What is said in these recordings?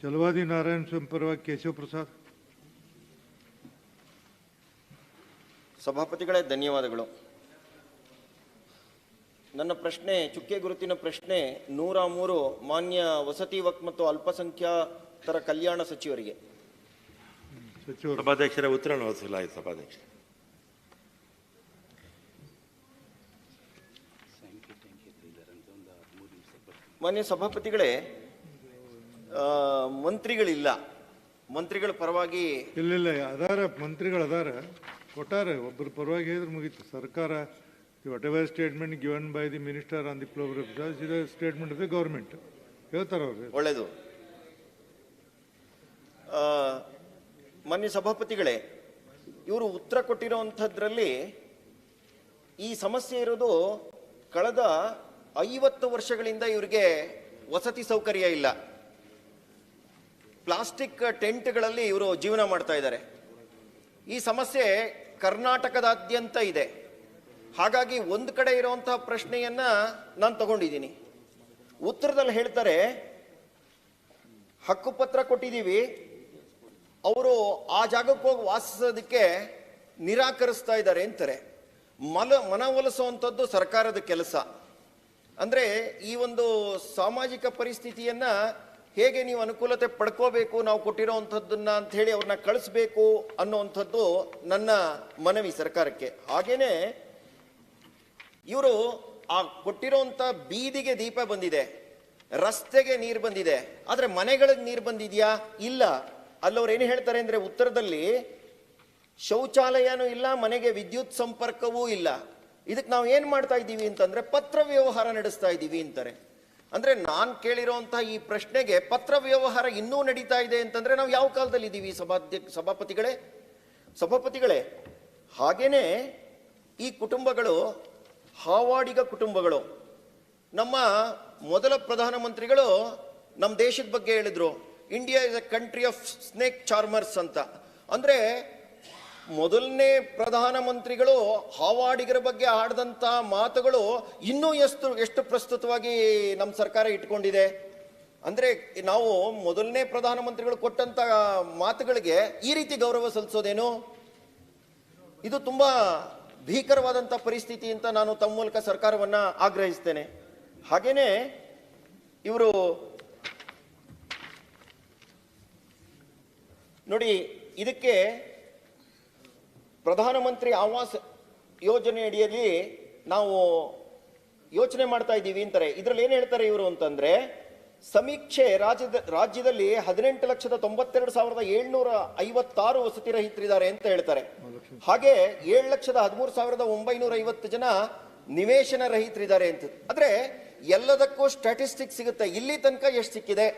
ಚಲವಾದಿ ನಾರಾಯಣ ಸ್ವಾಮಿ ಪರವಾಗಿ ಕೇಶವ ಪ್ರಸಾದ್ ಸಭಾಪತಿಗಳೇ ಧನ್ಯವಾದಗಳು. ನನ್ನ ಪ್ರಶ್ನೆ ಚುಕ್ಕೆ ಗುರುತಿನ ಪ್ರಶ್ನೆ ನೂರ ಮೂರು ಮಾನ್ಯ ವಸತಿ ವಕ್ ಮತ್ತು ಅಲ್ಪಸಂಖ್ಯಾತರ ಕಲ್ಯಾಣ ಸಚಿವರಿಗೆ. ಸಭಾಧ್ಯಕ್ಷರ ಸಭಾಧ್ಯಕ್ಷರೇ ಉತ್ತರ ನೋಡಿಸಲಾಯಿತು ಸಭಾಧ್ಯಕ್ಷ ಮಾನ್ಯ ಸಭಾಪತಿಗಳೇ ಮಂತ್ರಿಗಳಿಲ್ಲ. ಮಂತ್ರಿಗಳ ಪರವಾಗಿ ಇಲ್ಲ ಇಲ್ಲ ಅದಾರ ಮಂತ್ರಿಗಳು ಅದಾರ. ಕೊಟ್ಟಾರೆ ಒಬ್ಬರು ಪರವಾಗಿ ಹೇಳಿದ್ರೆ ಮುಗೀತು. ಸರ್ಕಾರ whatever statement given by the minister on the programme statement of the government ಹೇಳ್ತಾರೆ ಅವ್ರು. ಒಳ್ಳೆಯದು ಮಾನ್ಯ ಸಭಾಪತಿಗಳೇ ಇವರು ಉತ್ತರ ಕೊಟ್ಟಿರುವಂಥದ್ರಲ್ಲಿ ಈ ಸಮಸ್ಯೆ ಇರೋದು ಕಳೆದ ಐವತ್ತು ವರ್ಷಗಳಿಂದ ಇವರಿಗೆ ವಸತಿ ಸೌಕರ್ಯ ಇಲ್ಲ. ಪ್ಲಾಸ್ಟಿಕ್ ಟೆಂಟ್ಗಳಲ್ಲಿ ಇವರು ಜೀವನ ಮಾಡ್ತಾ ಇದ್ದಾರೆ. ಈ ಸಮಸ್ಯೆ ಕರ್ನಾಟಕದಾದ್ಯಂತ ಇದೆ. ಹಾಗಾಗಿ ಒಂದು ಕಡೆ ಇರುವಂತಹ ಪ್ರಶ್ನೆಯನ್ನ ನಾನು ತಗೊಂಡಿದ್ದೀನಿ. ಉತ್ತರದಲ್ಲಿ ಹೇಳ್ತಾರೆ, ಹಕ್ಕುಪತ್ರ ಕೊಟ್ಟಿದ್ದೀವಿ, ಅವರು ಆ ಜಾಗಕ್ಕೆ ಹೋಗಿ ವಾಸಿಸೋದಕ್ಕೆ ನಿರಾಕರಿಸ್ತಾ ಇದ್ದಾರೆ ಅಂತಾರೆ. ಮಲ ಮನವೊಲಿಸುವಂಥದ್ದು ಸರ್ಕಾರದ ಕೆಲಸ. ಅಂದರೆ ಈ ಒಂದು ಸಾಮಾಜಿಕ ಪರಿಸ್ಥಿತಿಯನ್ನ ಹೇಗೆ ನೀವು ಅನುಕೂಲತೆ ಪಡ್ಕೋಬೇಕು, ನಾವು ಕೊಟ್ಟಿರೋ ಅಂಥದ್ದನ್ನು ಹೇಳಿ ಅವ್ರನ್ನ ಕಳಿಸ್ಬೇಕು ಅನ್ನೋವಂಥದ್ದು ನನ್ನ ಮನವಿ ಸರ್ಕಾರಕ್ಕೆ. ಹಾಗೇನೆ ಇವರು ಆ ಕೊಟ್ಟಿರೋಂಥ ಬೀದಿಗೆ ದೀಪ ಬಂದಿದೆ, ರಸ್ತೆಗೆ ನೀರು ಬಂದಿದೆ, ಆದರೆ ಮನೆಗಳಿಗೆ ನೀರು ಬಂದಿದೆಯಾ? ಇಲ್ಲ. ಅಲ್ಲವ್ರು ಏನು ಹೇಳ್ತಾರೆ ಅಂದರೆ ಉತ್ತರದಲ್ಲಿ, ಶೌಚಾಲಯನೂ ಇಲ್ಲ, ಮನೆಗೆ ವಿದ್ಯುತ್ ಸಂಪರ್ಕವೂ ಇಲ್ಲ. ಇದಕ್ಕೆ ನಾವು ಏನು ಮಾಡ್ತಾ ಇದ್ದೀವಿ ಅಂತಂದರೆ ಪತ್ರ ವ್ಯವಹಾರ ನಡೆಸ್ತಾ ಇದ್ದೀವಿ ಅಂತಾರೆ. ಅಂದ್ರೆ ನಾನು ಕೇಳಿರೋಂಥ ಈ ಪ್ರಶ್ನೆಗೆ ಪತ್ರ ವ್ಯವಹಾರ ಇನ್ನೂ ನಡೀತಾ ಇದೆ ಅಂತಂದರೆ ನಾವು ಯಾವ ಕಾಲದಲ್ಲಿ ಇದ್ದೀವಿ ಸಭಾಧ್ಯ ಸಭಾಪತಿಗಳೇ? ಸಭಾಪತಿಗಳೇ, ಹಾಗೇನೇ ಈ ಕುಟುಂಬಗಳು, ಹಾವಾಡಿಗ ಕುಟುಂಬಗಳು, ನಮ್ಮ ಮೊದಲ ಪ್ರಧಾನಮಂತ್ರಿಗಳು ನಮ್ಮ ದೇಶದ ಬಗ್ಗೆ ಹೇಳಿದರು India is a country of snake charmers ಅಂತ. ಅಂದ್ರೆ ಮೊದಲನೇ ಪ್ರಧಾನಮಂತ್ರಿಗಳು ಹಾವಾಡಿಗರ ಬಗ್ಗೆ ಆಡಿದಂತ ಮಾತುಗಳು ಇನ್ನೂ ಎಷ್ಟು ಎಷ್ಟು ಪ್ರಸ್ತುತವಾಗಿ ನಮ್ಮ ಸರ್ಕಾರ ಇಟ್ಕೊಂಡಿದೆ? ಅಂದ್ರೆ ನಾವು ಮೊದಲನೇ ಪ್ರಧಾನಮಂತ್ರಿಗಳು ಕೊಟ್ಟಂತ ಮಾತುಗಳಿಗೆ ಈ ರೀತಿ ಗೌರವ ಸಲ್ಲಿಸೋದೇನು? ಇದು ತುಂಬಾ ಭೀಕರವಾದಂತ ಪರಿಸ್ಥಿತಿ ಅಂತ ನಾನು ತಮ್ಮ ಮೂಲಕ ಸರ್ಕಾರವನ್ನ ಆಗ್ರಹಿಸ್ತೇನೆ. ಹಾಗೇನೆ ಇವರು ನೋಡಿ, ಇದಕ್ಕೆ ಪ್ರಧಾನಮಂತ್ರಿ ಆವಾಸ್ ಯೋಜನೆ ಅಡಿಯಲ್ಲಿ ನಾವು ಯೋಚನೆ ಮಾಡ್ತಾ ಇದ್ದೀವಿ ಅಂತಾರೆ. ಇದರಲ್ಲಿ ಏನು ಹೇಳ್ತಾರೆ ಇವರು ಅಂತಂದರೆ, ಸಮೀಕ್ಷೆ ರಾಜ್ಯದ, ರಾಜ್ಯದಲ್ಲಿ ಹದಿನೆಂಟು ಲಕ್ಷದ ತೊಂಬತ್ತೆರಡು ಸಾವಿರದ ಏಳ್ನೂರ ಐವತ್ತಾರು ವಸತಿ ರಹಿತರಿದ್ದಾರೆ ಅಂತ ಹೇಳ್ತಾರೆ. ಹಾಗೆ ಏಳು ಲಕ್ಷದ ಹದಿಮೂರು ಸಾವಿರದ ಒಂಬೈನೂರ ಐವತ್ತು ಜನ ನಿವೇಶನ ರಹಿತರಿದ್ದಾರೆ ಅಂತ. ಆದರೆ ಎಲ್ಲದಕ್ಕೂ ಸ್ಟ್ಯಾಟಿಸ್ಟಿಕ್ ಸಿಗುತ್ತೆ. ಇಲ್ಲಿ ತನಕ ಎಷ್ಟು ಸಿಕ್ಕಿದೆ?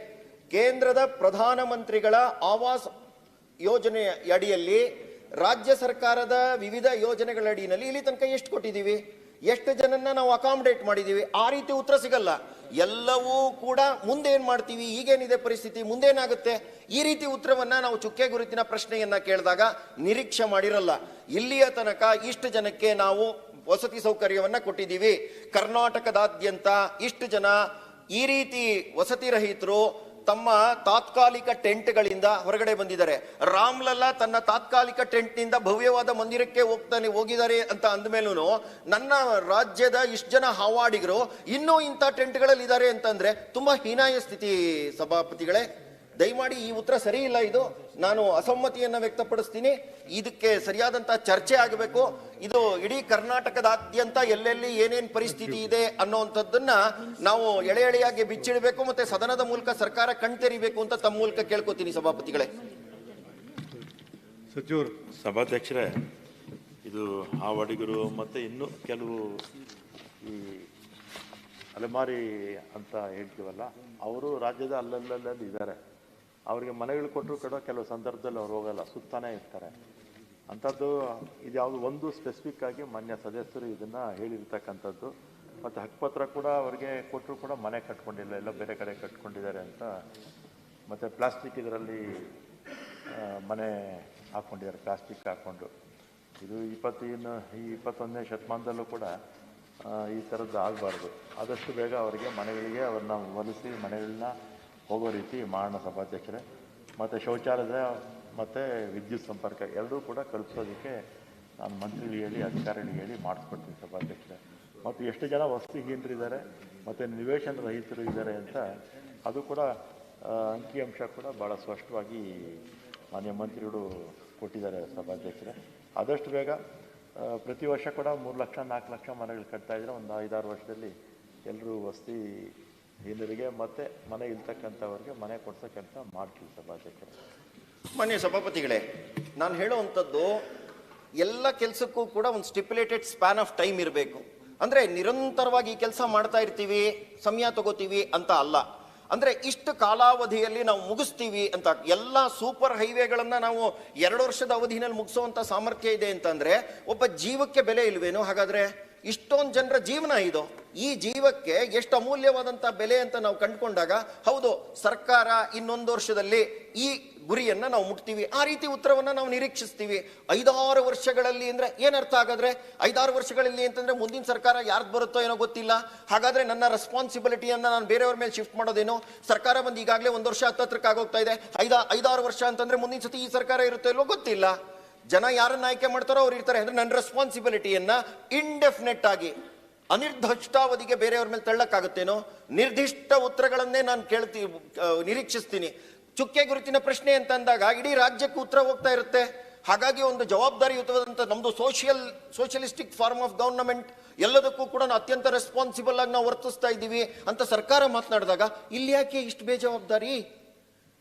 ಕೇಂದ್ರದ ಪ್ರಧಾನಮಂತ್ರಿಗಳ ಆವಾಸ್ ಯೋಜನೆಯ ಅಡಿಯಲ್ಲಿ ರಾಜ್ಯ ಸರ್ಕಾರದ ವಿವಿಧ ಯೋಜನೆಗಳ ಅಡಿಯಲ್ಲಿ ಇಲ್ಲಿ ತನಕ ಎಷ್ಟು ಕೊಟ್ಟಿದ್ದೀವಿ? ಎಷ್ಟು ಜನನ್ನ ನಾವು ಅಕಾಮಡೇಟ್ ಮಾಡಿದ್ದೀವಿ? ಆ ರೀತಿ ಉತ್ತರ ಸಿಗಲ್ಲ. ಎಲ್ಲವೂ ಕೂಡ ಮುಂದೆ ಏನು ಮಾಡ್ತೀವಿ? ಈಗೇನಿದೆ ಪರಿಸ್ಥಿತಿ? ಮುಂದೇನಾಗುತ್ತೆ? ಈ ರೀತಿ ಉತ್ತರವನ್ನು ನಾವು ಚುಕ್ಕೆ ಗುರುತಿನ ಪ್ರಶ್ನೆಯನ್ನು ಕೇಳಿದಾಗ ನಿರೀಕ್ಷೆ ಮಾಡಿರಲ್ಲ. ಇಲ್ಲಿಯ ತನಕ ಇಷ್ಟು ಜನಕ್ಕೆ ನಾವು ವಸತಿ ಸೌಕರ್ಯವನ್ನು ಕೊಟ್ಟಿದ್ದೀವಿ. ಕರ್ನಾಟಕದಾದ್ಯಂತ ಇಷ್ಟು ಜನ ಈ ರೀತಿ ವಸತಿ ರಹಿತರು ತಮ್ಮ ತಾತ್ಕಾಲಿಕ ಟೆಂಟ್ಗಳಿಂದ ಹೊರಗಡೆ ಬಂದಿದ್ದಾರೆ. ರಾಮ್ಲಲ್ಲ ತನ್ನ ತಾತ್ಕಾಲಿಕ ಟೆಂಟ್ನಿಂದ ಭವ್ಯವಾದ ಮಂದಿರಕ್ಕೆ ಹೋಗ್ತಾನೆ ಹೋಗಿದ್ದಾರೆ ಅಂತ ಅಂದಮೇಲೂ ನನ್ನ ರಾಜ್ಯದ ಇಷ್ಟು ಜನ ಹಾವಾಡಿಗರು ಇನ್ನೂ ಇಂಥ ಟೆಂಟ್ಗಳಲ್ಲಿ ಇದ್ದಾರೆ ಅಂತಂದ್ರೆ ತುಂಬಾ ಹೀನಾಯ ಸ್ಥಿತಿ ಸಭಾಪತಿಗಳೇ. ದಯಮಾಡಿ ಈ ಉತ್ತರ ಸರಿ ಇಲ್ಲ ಇದು. ನಾನು ಅಸಮ್ಮತಿಯನ್ನು ವ್ಯಕ್ತಪಡಿಸ್ತೀನಿ. ಇದಕ್ಕೆ ಸರಿಯಾದಂತಹ ಚರ್ಚೆ ಆಗಬೇಕು. ಇದು ಇಡೀ ಕರ್ನಾಟಕದಾದ್ಯಂತ ಎಲ್ಲೆಲ್ಲಿ ಏನೇನ್ ಪರಿಸ್ಥಿತಿ ಇದೆ ಅನ್ನೋಂಥದ್ದನ್ನ ನಾವು ಎಳೆ ಎಳೆಯಾಗಿ ಬಿಚ್ಚಿಡಬೇಕು ಮತ್ತೆ ಸದನದ ಮೂಲಕ ಸರ್ಕಾರ ಕಣ್ತೆರಿಬೇಕು ಅಂತ ತಮ್ಮ ಮೂಲಕ ಕೇಳ್ಕೊತೀನಿ ಸಭಾಪತಿಗಳೇ. ಸಚಿವರು. ಸಭಾಧ್ಯಕ್ಷರೇ ಇದು ಹಾವಾಡಿಗರು ಮತ್ತೆ ಇನ್ನು ಕೆಲವು ಈ ಅಲೆಮಾರಿ ಅಂತ ಹೇಳ್ತೀವಲ್ಲ ಅವರು ರಾಜ್ಯದ ಅಲ್ಲಲ್ಲಲ್ಲಿ ಇದ್ದಾರೆ. ಅವರಿಗೆ ಮನೆಗಳು ಕೊಟ್ಟರು ಕೂಡ ಕೆಲವು ಸಂದರ್ಭದಲ್ಲಿ ಅವ್ರು ಹೋಗಲ್ಲ, ಸುತ್ತಾನೇ ಇರ್ತಾರೆ. ಅಂಥದ್ದು ಇದು ಯಾವುದು ಒಂದು ಸ್ಪೆಸಿಫಿಕ್ ಆಗಿ ಮಾನ್ಯ ಸದಸ್ಯರು ಇದನ್ನು ಹೇಳಿರ್ತಕ್ಕಂಥದ್ದು. ಮತ್ತು ಹಕ್ಕುಪತ್ರ ಕೂಡ ಅವರಿಗೆ ಕೊಟ್ಟರು ಕೂಡ ಮನೆ ಕಟ್ಕೊಂಡಿಲ್ಲ, ಎಲ್ಲ ಬೇರೆ ಕಡೆ ಕಟ್ಕೊಂಡಿದ್ದಾರೆ ಅಂತ. ಮತ್ತು ಪ್ಲಾಸ್ಟಿಕ್ ಇದರಲ್ಲಿ ಮನೆ ಹಾಕ್ಕೊಂಡಿದ್ದಾರೆ ಪ್ಲಾಸ್ಟಿಕ್ ಹಾಕ್ಕೊಂಡು ಇದು ಇಪ್ಪತ್ತಿನ ಈ ಇಪ್ಪತ್ತೊಂದನೇ ಶತಮಾನದಲ್ಲೂ ಕೂಡ ಈ ಥರದ್ದು ಆಗಬಾರ್ದು. ಆದಷ್ಟು ಬೇಗ ಅವರಿಗೆ ಮನೆಗಳಿಗೆ ಅವ್ರನ್ನ ಹೊಲಿಸಿ ಮನೆಗಳನ್ನ ಹೋಗೋ ರೀತಿ ಮಾಡೋಣ ಸಭಾಧ್ಯಕ್ಷರೇ. ಮತ್ತು ಶೌಚಾಲಯ ಮತ್ತು ವಿದ್ಯುತ್ ಸಂಪರ್ಕ ಎರಡೂ ಕೂಡ ಕಲ್ಪಿಸೋದಕ್ಕೆ ನಾನು ಮಂತ್ರಿಗಳು ಹೇಳಿ ಅಧಿಕಾರಿಗಳಿಗೆ ಹೇಳಿ ಮಾಡಿಸ್ಕೊಡ್ತೀನಿ ಸಭಾಧ್ಯಕ್ಷರೇ. ಮತ್ತು ಎಷ್ಟು ಜನ ವಸತಿಹೀನರಿದ್ದಾರೆ, ಮತ್ತು ನಿವೇಶನ ರಹಿತರು ಇದ್ದಾರೆ ಅಂತ, ಅದು ಕೂಡ ಅಂಕಿಅಂಶ ಕೂಡ ಭಾಳ ಸ್ಪಷ್ಟವಾಗಿ ಮಾನ್ಯ ಮಂತ್ರಿಗಳು ಕೊಟ್ಟಿದ್ದಾರೆ ಸಭಾಧ್ಯಕ್ಷರೇ. ಆದಷ್ಟು ಬೇಗ ಪ್ರತಿ ವರ್ಷ ಕೂಡ ಮೂರು ಲಕ್ಷ, ನಾಲ್ಕು ಲಕ್ಷ ಮನೆಗಳು ಕಟ್ತಾಯಿದ್ರೆ ಒಂದು ಐದಾರು ವರ್ಷದಲ್ಲಿ ಎಲ್ಲರೂ ವಸತಿ ಹೀನರಿಗೆ ಮತ್ತೆ ಮನೆ ಇಲ್ತಕ್ಕಂಥವ್ರಿಗೆ ಮನೆ ಕೊಡ್ಸೋ ಕೆಲಸ ಮಾಡ್ತೀವಿ ಸಭಾಧ್ಯಕ್ಷರು. ಮಾನ್ಯ ಸಭಾಪತಿಗಳೇ, ನಾನು ಹೇಳುವಂಥದ್ದು, ಎಲ್ಲ ಕೆಲಸಕ್ಕೂ ಕೂಡ ಒಂದು ಸ್ಟಿಪ್ಯುಲೇಟೆಡ್ ಸ್ಪ್ಯಾನ್ ಆಫ್ ಟೈಮ್ ಇರಬೇಕು. ಅಂದರೆ ನಿರಂತರವಾಗಿ ಈ ಕೆಲಸ ಮಾಡ್ತಾ ಇರ್ತೀವಿ, ಸಮಯ ತಗೋತೀವಿ ಅಂತ ಅಲ್ಲ. ಅಂದರೆ ಇಷ್ಟು ಕಾಲಾವಧಿಯಲ್ಲಿ ನಾವು ಮುಗಿಸ್ತೀವಿ ಅಂತ, ಎಲ್ಲ ಸೂಪರ್ ಹೈವೇಗಳನ್ನು ನಾವು ಎರಡು ವರ್ಷದ ಅವಧಿನಲ್ಲಿ ಮುಗಿಸೋವಂಥ ಸಾಮರ್ಥ್ಯ ಇದೆ ಅಂತಂದರೆ ಒಬ್ಬ ಜೀವಕ್ಕೆ ಬೆಲೆ ಇಲ್ವೇನು ಹಾಗಾದ್ರೆ? ಇಷ್ಟೊಂದು ಜನರ ಜೀವನ ಇದು. ಈ ಜೀವಕ್ಕೆ ಎಷ್ಟು ಅಮೂಲ್ಯವಾದಂಥ ಬೆಲೆ ಅಂತ ನಾವು ಕಂಡುಕೊಂಡಾಗ, ಹೌದು, ಸರ್ಕಾರ ಇನ್ನೊಂದು ವರ್ಷದಲ್ಲಿ ಈ ಗುರಿಯನ್ನು ನಾವು ಮುಟ್ತೀವಿ. ಆ ರೀತಿ ಉತ್ತರವನ್ನು ನಾವು ನಿರೀಕ್ಷಿಸ್ತೀವಿ. ಐದಾರು ವರ್ಷಗಳಲ್ಲಿ ಅಂದರೆ ಏನರ್ಥ ಹಾಗಾದರೆ? ಐದಾರು ವರ್ಷಗಳಲ್ಲಿ ಅಂತಂದರೆ ಮುಂದಿನ ಸರ್ಕಾರ ಯಾರ್ದು ಬರುತ್ತೋ ಏನೋ ಗೊತ್ತಿಲ್ಲ. ಹಾಗಾದರೆ ನನ್ನ ರೆಸ್ಪಾನ್ಸಿಬಿಲಿಟಿಯನ್ನು ನಾನು ಬೇರೆಯವ್ರ ಮೇಲೆ ಶಿಫ್ಟ್ ಮಾಡೋದೇನು? ಸರ್ಕಾರ ಬಂದು ಈಗಾಗಲೇ ಒಂದು ವರ್ಷ ಹತ್ತತ್ರಕ್ಕೆ ಆಗೋಗ್ತಾ ಇದೆ. ಐದ, ಐದಾರು ವರ್ಷ ಅಂತಂದರೆ ಮುಂದಿನ ಸತಿ ಈ ಸರ್ಕಾರ ಇರುತ್ತೋ ಇಲ್ಲೋ ಗೊತ್ತಿಲ್ಲ. ಜನ ಯಾರನ್ನ ಆಯ್ಕೆ ಮಾಡ್ತಾರೋ ಅವ್ರು ಇರ್ತಾರೆ. ಅಂದ್ರೆ ನನ್ನ ರೆಸ್ಪಾನ್ಸಿಬಿಲಿಟಿಯನ್ನ ಇಂಡೆಫಿನೆಟ್ ಆಗಿ, ಅನಿರ್ದಿಷ್ಟಾವಧಿಗೆ ಬೇರೆಯವ್ರ ಮೇಲೆ ತಳ್ಳಕ್ಕಾಗುತ್ತೇನೋ? ನಿರ್ದಿಷ್ಟ ಉತ್ತರಗಳನ್ನೇ ನಾನು ಕೇಳ್ತಿ ನಿರೀಕ್ಷಿಸ್ತೀನಿ. ಚುಕ್ಕೆ ಗುರುತಿನ ಪ್ರಶ್ನೆ ಅಂತ ಅಂದಾಗ ಇಡೀ ರಾಜ್ಯಕ್ಕೆ ಉತ್ತರ ಹೋಗ್ತಾ ಇರುತ್ತೆ. ಹಾಗಾಗಿ ಒಂದು ಜವಾಬ್ದಾರಿಯುತವಾದಂಥ ನಮ್ಮದು social socialistic form of government ಎಲ್ಲದಕ್ಕೂ ಕೂಡ ಅತ್ಯಂತ ರೆಸ್ಪಾನ್ಸಿಬಲ್ ಆಗಿ ನಾವು ವರ್ತಿಸ್ತಾ ಇದ್ದೀವಿ ಅಂತ ಸರ್ಕಾರ ಮಾತನಾಡಿದಾಗ, ಇಲ್ಲಿ ಯಾಕೆ ಇಷ್ಟು ಬೇಜವಾಬ್ದಾರಿ?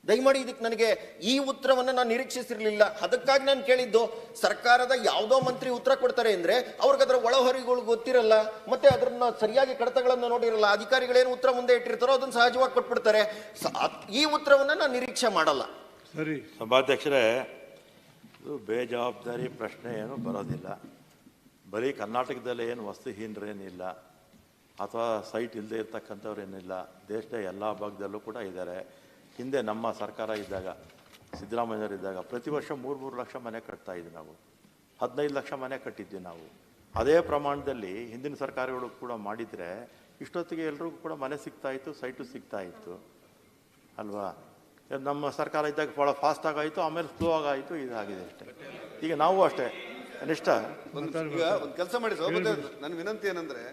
ದಯಮಾಡಿ ಇದಕ್ಕೆ ನನಗೆ ಈ ಉತ್ತರವನ್ನು ನಾನು ನಿರೀಕ್ಷಿಸಿರಲಿಲ್ಲ. ಅದಕ್ಕಾಗಿ ನಾನು ಕೇಳಿದ್ದು ಸರ್ಕಾರದ ಯಾವುದೋ ಮಂತ್ರಿ ಉತ್ತರ ಕೊಡ್ತಾರೆ ಅಂದರೆ ಅವ್ರಿಗೆ ಅದರ ಒಳಹರಿಗಳು ಗೊತ್ತಿರಲ್ಲ ಮತ್ತೆ ಅದನ್ನ ಸರಿಯಾಗಿ ಕಡತಗಳನ್ನು ನೋಡಿರಲ್ಲ ಅಧಿಕಾರಿಗಳೇನು ಉತ್ತರ ಮುಂದೆ ಇಟ್ಟಿರ್ತಾರೋ ಅದನ್ನು ಸಹಜವಾಗಿ ಕೊಟ್ಬಿಡ್ತಾರೆ. ಸ- ಈ ಉತ್ತರವನ್ನು ನಾನು ನಿರೀಕ್ಷೆ ಮಾಡಲ್ಲ. ಸರಿ. ಸಭಾಧ್ಯಕ್ಷರೇ ಇದು ಬೇಜವಾಬ್ದಾರಿ ಪ್ರಶ್ನೆ ಏನು ಬರೋದಿಲ್ಲ. ಬರೀ ಕರ್ನಾಟಕದಲ್ಲಿ ಏನು ವಸ್ತುಹೀನರೇನಿಲ್ಲ ಅಥವಾ ಸೈಟ್ ಇಲ್ಲದೆ ಇರ್ತಕ್ಕಂಥವ್ರು ಏನಿಲ್ಲ ದೇಶದ ಎಲ್ಲ ಭಾಗದಲ್ಲೂ ಕೂಡ ಇದ್ದಾರೆ. ಹಿಂದೆ ನಮ್ಮ ಸರ್ಕಾರ ಇದ್ದಾಗ ಸಿದ್ದರಾಮಯ್ಯವ್ರು ಇದ್ದಾಗ ಪ್ರತಿ ವರ್ಷ ಮೂರು ಮೂರು ಲಕ್ಷ ಮನೆ ಕಟ್ತಾ ಇದ್ವಿ ನಾವು. ಹದಿನೈದು ಲಕ್ಷ ಮನೆ ಕಟ್ಟಿದ್ವಿ ನಾವು. ಅದೇ ಪ್ರಮಾಣದಲ್ಲಿ ಹಿಂದಿನ ಸರ್ಕಾರಗಳು ಕೂಡ ಮಾಡಿದರೆ ಇಷ್ಟೊತ್ತಿಗೆ ಎಲ್ರಿಗೂ ಕೂಡ ಮನೆ ಸಿಗ್ತಾ ಇತ್ತು ಸೈಟು ಸಿಗ್ತಾ ಇತ್ತು. ಅಲ್ವಾ? ನಮ್ಮ ಸರ್ಕಾರ ಇದ್ದಾಗ ಭಾಳ ಫಾಸ್ಟ್ ಆಗಾಯಿತು ಆಮೇಲೆ ಸ್ಲೋ ಆಗಾಯಿತು ಇದಾಗಿದೆ ಅಷ್ಟೇ. ಈಗ ನಾವು ಅಷ್ಟೇ. ಕನಿಷ್ಠ ಒಂದು ಈಗ ಒಂದು ಕೆಲಸ ಮಾಡಿ ಸರ್ ನನ್ನ ವಿನಂತಿ ಏನಂದ್ರೆ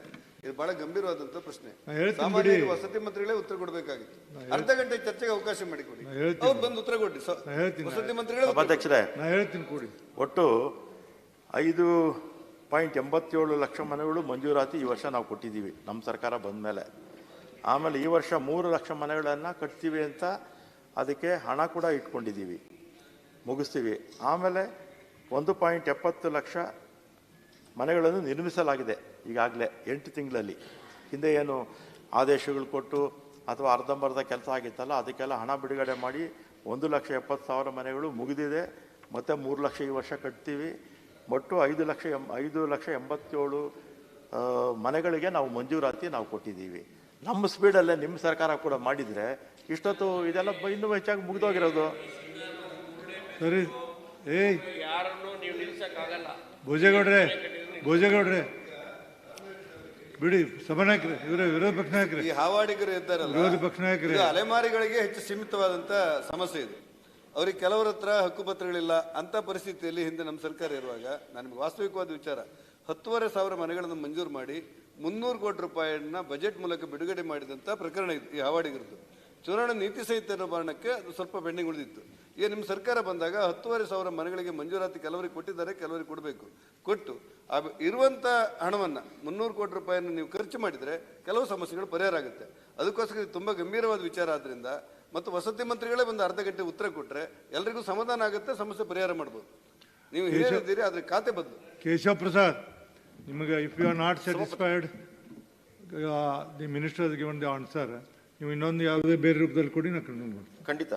ಇದು ಬಹಳ ಗಂಭೀರವಾದಂತಹ ಪ್ರಶ್ನೆ. ಸಾಮಾನ್ಯವಾಗಿ ವಸತಿ ಮಂತ್ರಿಗಳೇ ಉತ್ತರ ಕೊಡಬೇಕಾಗಿತ್ತು. ಅರ್ಧ ಗಂಟೆ ಚರ್ಚೆಗೆ ಅವಕಾಶ ಮಾಡಿಕೊಡಿ. ಅವ್ರು ಬಂದು ಉತ್ತರ ಕೊಡಿ ವಸತಿ ಮಂತ್ರಿಗಳೇ ಉಪಾಧ್ಯಕ್ಷರೇ ಹೇಳ್ತೀನಿ ಕೊಡಿ. ಒಟ್ಟು ಐದು ಪಾಯಿಂಟ್ ಎಂಬತ್ತೇಳು ಲಕ್ಷ ಮನೆಗಳು ಮಂಜೂರಾತಿ ಈ ವರ್ಷ ನಾವು ಕೊಟ್ಟಿದ್ದೀವಿ ನಮ್ಮ ಸರ್ಕಾರ ಬಂದ ಮೇಲೆ. ಆಮೇಲೆ ಈ ವರ್ಷ ಮೂರು ಲಕ್ಷ ಮನೆಗಳನ್ನು ಕಟ್ತೀವಿ ಅಂತ ಅದಕ್ಕೆ ಹಣ ಕೂಡ ಇಟ್ಕೊಂಡಿದ್ದೀವಿ ಮುಗಿಸ್ತೀವಿ. ಆಮೇಲೆ ಒಂದು ಪಾಯಿಂಟ್ ಎಪ್ಪತ್ತು ಲಕ್ಷ ಮನೆಗಳನ್ನು ನಿರ್ಮಿಸಲಾಗಿದೆ. ಈಗಾಗಲೇ ಎಂಟು ತಿಂಗಳಲ್ಲಿ. ಹಿಂದೆ ಏನು ಆದೇಶಗಳು ಕೊಟ್ಟು ಅಥವಾ ಅರ್ಧಂಬರ್ಧ ಕೆಲಸ ಆಗಿತ್ತಲ್ಲ ಅದಕ್ಕೆಲ್ಲ ಹಣ ಬಿಡುಗಡೆ ಮಾಡಿ ಒಂದು ಲಕ್ಷ ಎಪ್ಪತ್ತು ಸಾವಿರ ಮನೆಗಳು ಮುಗಿದಿದೆ. ಮತ್ತು ಮೂರು ಲಕ್ಷ ಈ ವರ್ಷ ಕಟ್ತೀವಿ. ಒಟ್ಟು ಐದು ಲಕ್ಷ ಎಂ ಐದು ಲಕ್ಷ ಎಂಬತ್ತೇಳು ಮನೆಗಳಿಗೆ ನಾವು ಮಂಜೂರಾತಿ ನಾವು ಕೊಟ್ಟಿದ್ದೀವಿ. ನಮ್ಮ ಸ್ಪೀಡಲ್ಲೇ ನಿಮ್ಮ ಸರ್ಕಾರ ಕೂಡ ಮಾಡಿದರೆ ಇಷ್ಟೊತ್ತು ಇದೆಲ್ಲ ಇನ್ನೂ ಹೆಚ್ಚಾಗಿ ಮುಗಿದೋಗಿರೋದು. ಸರಿ. ಏಯ್. ಯಾರನ್ನು ನೀವು ನಿಲ್ಸಕ್ಕಾಗಲ್ಲ. ಭೋಜೇಗೌಡ್ರೆ ಭೋಜೇಗೌಡ್ರೆ. ಬಿಡಿ ಸಭಾನಾಯಕರು ಇವರ ವಿರೋಧ ಪಕ್ಷ ನಾಯಕರೇ ಈ ಹಾವಾಡಿಗರು ಇದ್ದಾರಲ್ಲ ವಿರೋಧ ಪಕ್ಷ ನಾಯಕರು ಇದು ಅಲೆಮಾರಿಗಳಿಗೆ ಹೆಚ್ಚು ಸೀಮಿತವಾದಂತ ಸಮಸ್ಯೆ ಇದು. ಅವ್ರಿಗೆ ಕೆಲವರ ಹತ್ರ ಹಕ್ಕುಪತ್ರಗಳಿಲ್ಲ ಅಂತ ಪರಿಸ್ಥಿತಿಯಲ್ಲಿ ಹಿಂದೆ ನಮ್ಮ ಸರ್ಕಾರ ಇರುವಾಗ ನನಗೆ ವಾಸ್ತವಿಕವಾದ ವಿಚಾರ. ಹತ್ತುವರೆ ಸಾವಿರ ಮನೆಗಳನ್ನು ಮಂಜೂರು ಮಾಡಿ ಮುನ್ನೂರು ಕೋಟಿ ರೂಪಾಯಿಯನ್ನ ಬಜೆಟ್ ಮೂಲಕ ಬಿಡುಗಡೆ ಮಾಡಿದಂತ ಪ್ರಕರಣ ಇದು ಈ ಹಾವಾಡಿಗರದ್ದು. ಚುನಾವಣಾ ನೀತಿ ಸಂಹಿತೆ ಅನ್ನೋ ಕಾರಣಕ್ಕೆ ಅದು ಸ್ವಲ್ಪ ಪೆಂಡಿಂಗ್ ಉಳಿದಿತ್ತು. ಈಗ ನಿಮ್ಮ ಸರ್ಕಾರ ಬಂದಾಗ ಹತ್ತುವರೆ ಸಾವಿರ ಮನೆಗಳಿಗೆ ಮಂಜೂರಾತಿ ಕೆಲವರಿಗೆ ಕೊಟ್ಟಿದ್ದಾರೆ ಕೆಲವರಿಗೆ ಕೊಡಬೇಕು. ಕೊಟ್ಟು ಆ ಇರುವಂಥ ಹಣವನ್ನು ಮುನ್ನೂರು ಕೋಟಿ ರೂಪಾಯಿಯನ್ನು ನೀವು ಖರ್ಚು ಮಾಡಿದರೆ ಕೆಲವು ಸಮಸ್ಯೆಗಳು ಪರಿಹಾರ ಆಗುತ್ತೆ. ಅದಕ್ಕೋಸ್ಕರ ಇದು ತುಂಬಾ ಗಂಭೀರವಾದ ವಿಚಾರ ಆದ್ರಿಂದ ಮತ್ತು ವಸತಿ ಮಂತ್ರಿಗಳೇ ಒಂದು ಅರ್ಧ ಗಂಟೆ ಉತ್ತರ ಕೊಟ್ಟರೆ ಎಲ್ಲರಿಗೂ ಸಮಾಧಾನ ಆಗುತ್ತೆ ಸಮಸ್ಯೆ ಪರಿಹಾರ ಮಾಡ್ಬೋದು. ನೀವು ಹೇಳಿದ್ದೀರಿ ಆದರೆ ಖಾತೆ ಬದಲು. ಕೇಶವ ಪ್ರಸಾದ್ ನಿಮಗೆ if you are not satisfied the minister given the answer ನೀವು ಇನ್ನೊಂದು ಯಾವುದೇ ಬೇರೆ ರೂಪದಲ್ಲಿ ಕೊಡಿ ನಾನು ಕನ್ಫರ್ಮ್ ಮಾಡ್ತೀನಿ ಖಂಡಿತ.